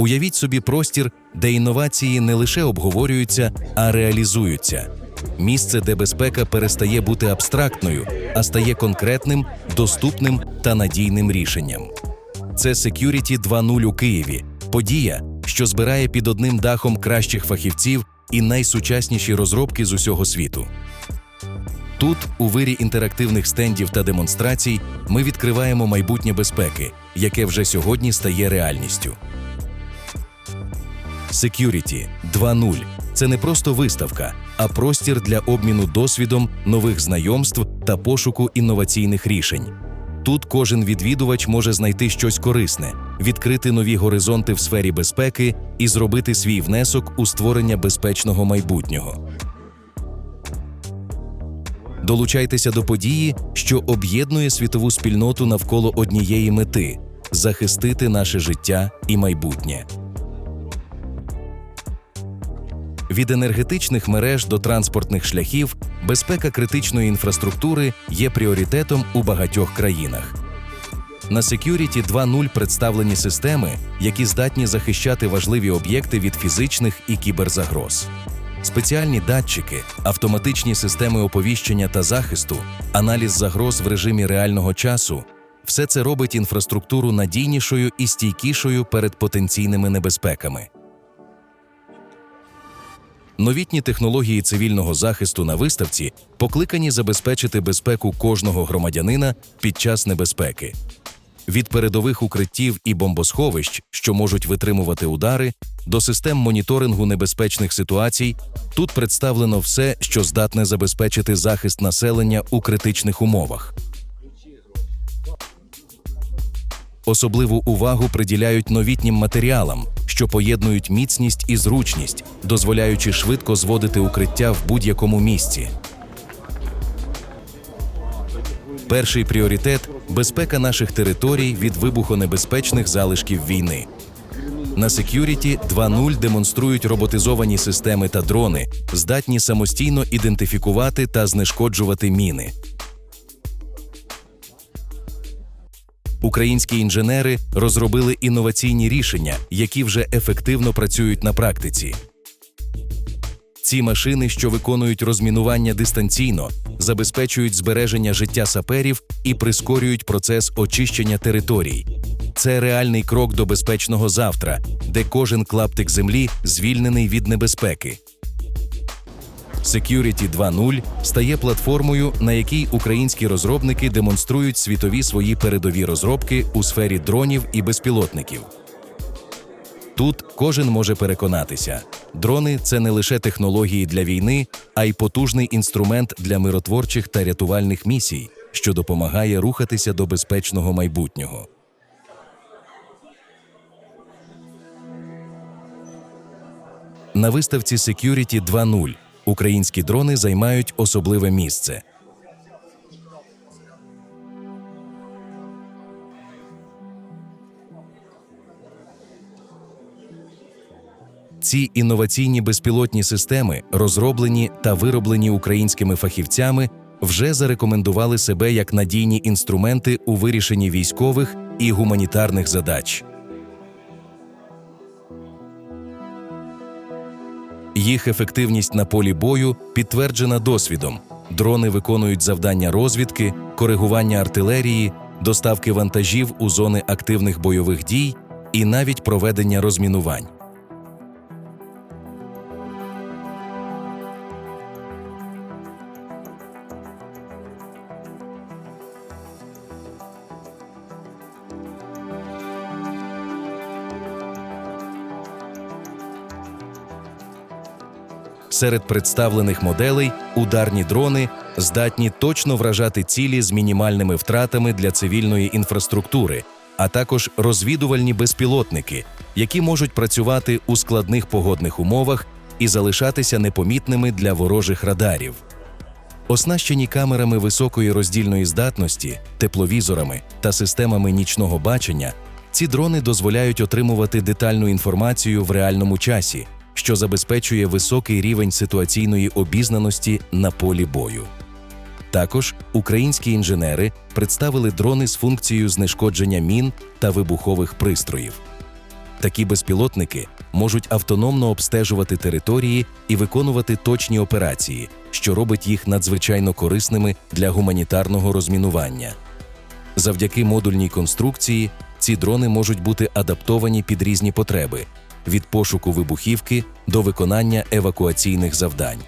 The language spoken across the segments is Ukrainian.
Уявіть собі простір, де інновації не лише обговорюються, а реалізуються. Місце, де безпека перестає бути абстрактною, а стає конкретним, доступним та надійним рішенням. Це Security 2.0 у Києві, подія, що збирає під одним дахом кращих фахівців і найсучасніші розробки з усього світу. Тут, у вирі інтерактивних стендів та демонстрацій, ми відкриваємо майбутнє безпеки, яке вже сьогодні стає реальністю. Security 2.0 – це не просто виставка, а простір для обміну досвідом, нових знайомств та пошуку інноваційних рішень. Тут кожен відвідувач може знайти щось корисне, відкрити нові горизонти в сфері безпеки і зробити свій внесок у створення безпечного майбутнього. Долучайтеся до події, що об'єднує світову спільноту навколо однієї мети захистити наше життя і майбутнє. Від енергетичних мереж до транспортних шляхів безпека критичної інфраструктури є пріоритетом у багатьох країнах. На Security 2.0 представлені системи, які здатні захищати важливі об'єкти від фізичних і кіберзагроз. Спеціальні датчики, автоматичні системи оповіщення та захисту, аналіз загроз в режимі реального часу все це робить інфраструктуру надійнішою і стійкішою перед потенційними небезпеками. Новітні технології цивільного захисту на виставці покликані забезпечити безпеку кожного громадянина під час небезпеки. Від передових укриттів і бомбосховищ, що можуть витримувати удари, до систем моніторингу небезпечних ситуацій, тут представлено все, що здатне забезпечити захист населення у критичних умовах. Особливу увагу приділяють новітнім матеріалам, що поєднують міцність і зручність, дозволяючи швидко зводити укриття в будь-якому місці. Перший пріоритет безпека наших територій від вибухонебезпечних залишків війни. На Security 2.0 демонструють роботизовані системи та дрони, здатні самостійно ідентифікувати та знешкоджувати міни. Українські інженери розробили інноваційні рішення, які вже ефективно працюють на практиці. Ці машини, що виконують розмінування дистанційно, забезпечують збереження життя саперів і прискорюють процес очищення територій. Це реальний крок до безпечного завтра, де кожен клаптик землі звільнений від небезпеки. Security 2.0 стає платформою, на якій українські розробники демонструють світові свої передові розробки у сфері дронів і безпілотників. Тут кожен може переконатися: дрони це не лише технології для війни, а й потужний інструмент для миротворчих та рятувальних місій, що допомагає рухатися до безпечного майбутнього. На виставці Security 2.0 українські дрони займають особливе місце. Ці інноваційні безпілотні системи, розроблені та вироблені українськими фахівцями, вже зарекомендували себе як надійні інструменти у вирішенні військових і гуманітарних задач. Їх ефективність на полі бою підтверджена досвідом. Дрони виконують завдання розвідки, коригування артилерії, доставки вантажів у зони активних бойових дій і навіть проведення розмінувань. Серед представлених моделей ударні дрони здатні точно вражати цілі з мінімальними втратами для цивільної інфраструктури, а також розвідувальні безпілотники, які можуть працювати у складних погодних умовах і залишатися непомітними для ворожих радарів. Оснащені камерами високої роздільної здатності, тепловізорами та системами нічного бачення, ці дрони дозволяють отримувати детальну інформацію в реальному часі, що забезпечує високий рівень ситуаційної обізнаності на полі бою. Також українські інженери представили дрони з функцією знешкодження мін та вибухових пристроїв. Такі безпілотники можуть автономно обстежувати території і виконувати точні операції, що робить їх надзвичайно корисними для гуманітарного розмінування. Завдяки модульній конструкції ці дрони можуть бути адаптовані під різні потреби від пошуку вибухівки до виконання евакуаційних завдань.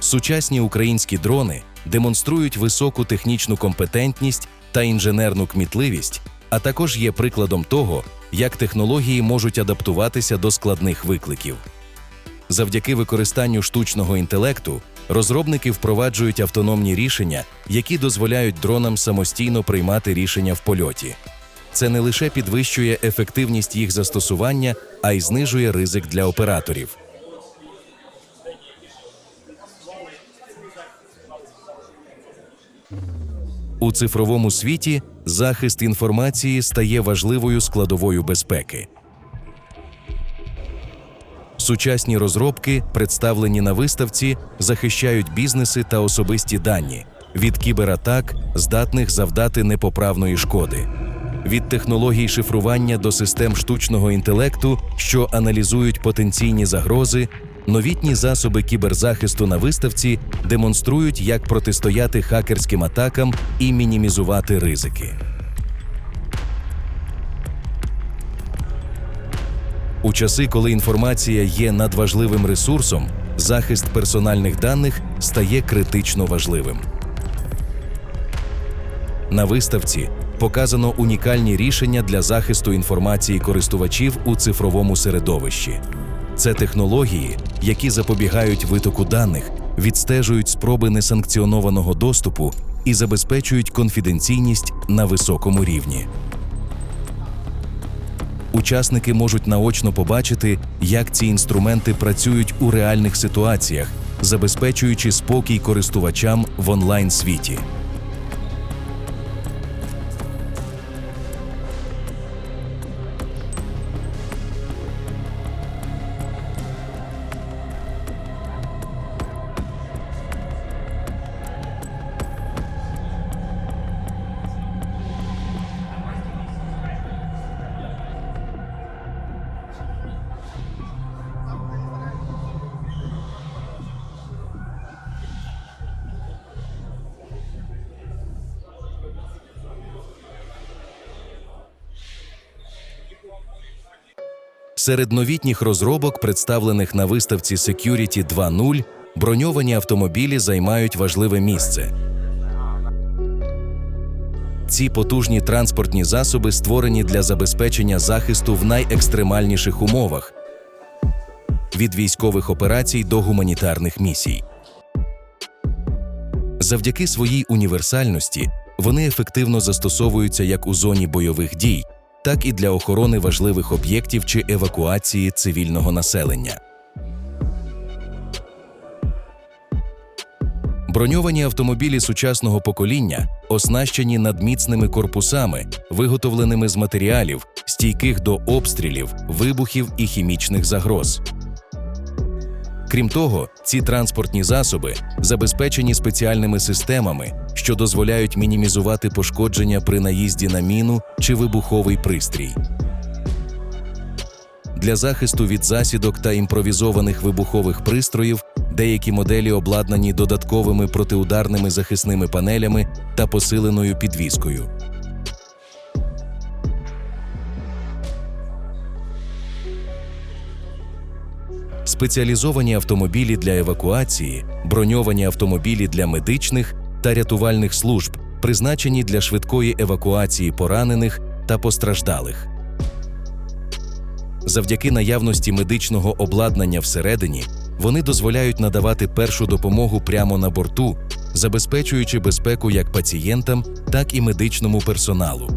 Сучасні українські дрони демонструють високу технічну компетентність та інженерну кмітливість, а також є прикладом того, як технології можуть адаптуватися до складних викликів. Завдяки використанню штучного інтелекту розробники впроваджують автономні рішення, які дозволяють дронам самостійно приймати рішення в польоті. Це не лише підвищує ефективність їх застосування, а й знижує ризик для операторів. У цифровому світі захист інформації стає важливою складовою безпеки. Сучасні розробки, представлені на виставці, захищають бізнеси та особисті дані від кібератак, здатних завдати непоправної шкоди, від технологій шифрування до систем штучного інтелекту, що аналізують потенційні загрози. Новітні засоби кіберзахисту на виставці демонструють, як протистояти хакерським атакам і мінімізувати ризики. У часи, коли інформація є надважливим ресурсом, захист персональних даних стає критично важливим. На виставці показано унікальні рішення для захисту інформації користувачів у цифровому середовищі. Це технології, які запобігають витоку даних, відстежують спроби несанкціонованого доступу і забезпечують конфіденційність на високому рівні. Учасники можуть наочно побачити, як ці інструменти працюють у реальних ситуаціях, забезпечуючи спокій користувачам в онлайн світі. Серед новітніх розробок, представлених на виставці Security 2.0, броньовані автомобілі займають важливе місце. Ці потужні транспортні засоби створені для забезпечення захисту в найекстремальніших умовах від військових операцій до гуманітарних місій. Завдяки своїй універсальності вони ефективно застосовуються як у зоні бойових дій, так і для охорони важливих об'єктів чи евакуації цивільного населення. Броньовані автомобілі сучасного покоління оснащені надміцними корпусами, виготовленими з матеріалів, стійких до обстрілів, вибухів і хімічних загроз. Крім того, ці транспортні засоби забезпечені спеціальними системами, що дозволяють мінімізувати пошкодження при наїзді на міну чи вибуховий пристрій. Для захисту від засідок та імпровізованих вибухових пристроїв деякі моделі обладнані додатковими протиударними захисними панелями та посиленою підвіскою. Спеціалізовані автомобілі для евакуації, броньовані автомобілі для медичних та рятувальних служб, призначені для швидкої евакуації поранених та постраждалих. Завдяки наявності медичного обладнання всередині вони дозволяють надавати першу допомогу прямо на борту, забезпечуючи безпеку як пацієнтам, так і медичному персоналу.